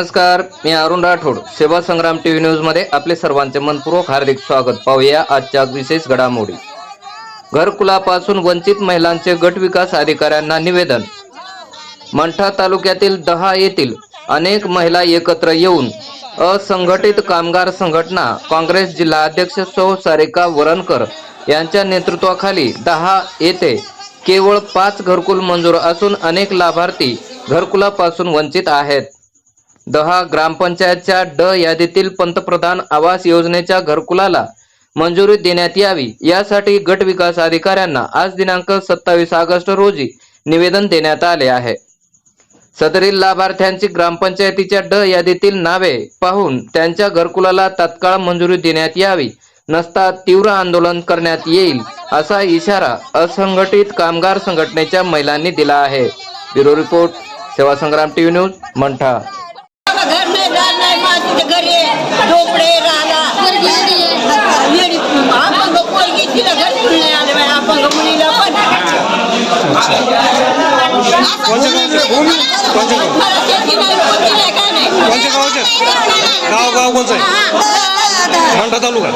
नमस्कार मी अरुण राठोड. सेवा संग्राम टीव्ही न्यूजमध्ये आपले सर्वांचे मनपूर्वक हार्दिक स्वागत. पाहूया आजच्या विशेष घडामोडी. घरकुलापासून वंचित महिलांचे गट विकास अधिकाऱ्यांना निवेदन. मंठा तालुक्यातील दहा येथील अनेक महिला एकत्र येऊन असंघटित कामगार संघटना काँग्रेस जिल्हा अध्यक्ष सौ सारिका वरणकर यांच्या नेतृत्वाखाली दहा येथे केवळ पाच घरकुल मंजूर असून अनेक लाभार्थी घरकुलापासून वंचित आहेत. दहा ग्रामपंचायतच्या ड यादीतील पंतप्रधान आवास योजनेच्या घरकुलाला मंजुरी देण्यात यावी. यासाठी गट विकास अधिकाऱ्यांना आज दिनांक सत्तावीस ऑगस्ट रोजी निवेदन देण्यात आले आहे. सदरील लाभार्थ्यांची ग्रामपंचायतीच्या ड यादीतील नावे पाहून त्यांच्या घरकुलाला तात्काळ मंजुरी देण्यात यावी. नसता तीव्र आंदोलन करण्यात येईल असा इशारा असंघटित कामगार संघटनेच्या महिलांनी दिला आहे. ब्युरो रिपोर्ट सेवा संग्राम टीव्ही न्यूज मंठा. मातीचे घरी झोपडे राहिला अपंग पोरगी तिला घर नाही आले बाई. अपंग मुलीला पण. कोणत्या गावाचे? भूमी कोणत्या गाव कोणत्या गावाचे गाव गाव कोणचं आहे? मंठा तालुका.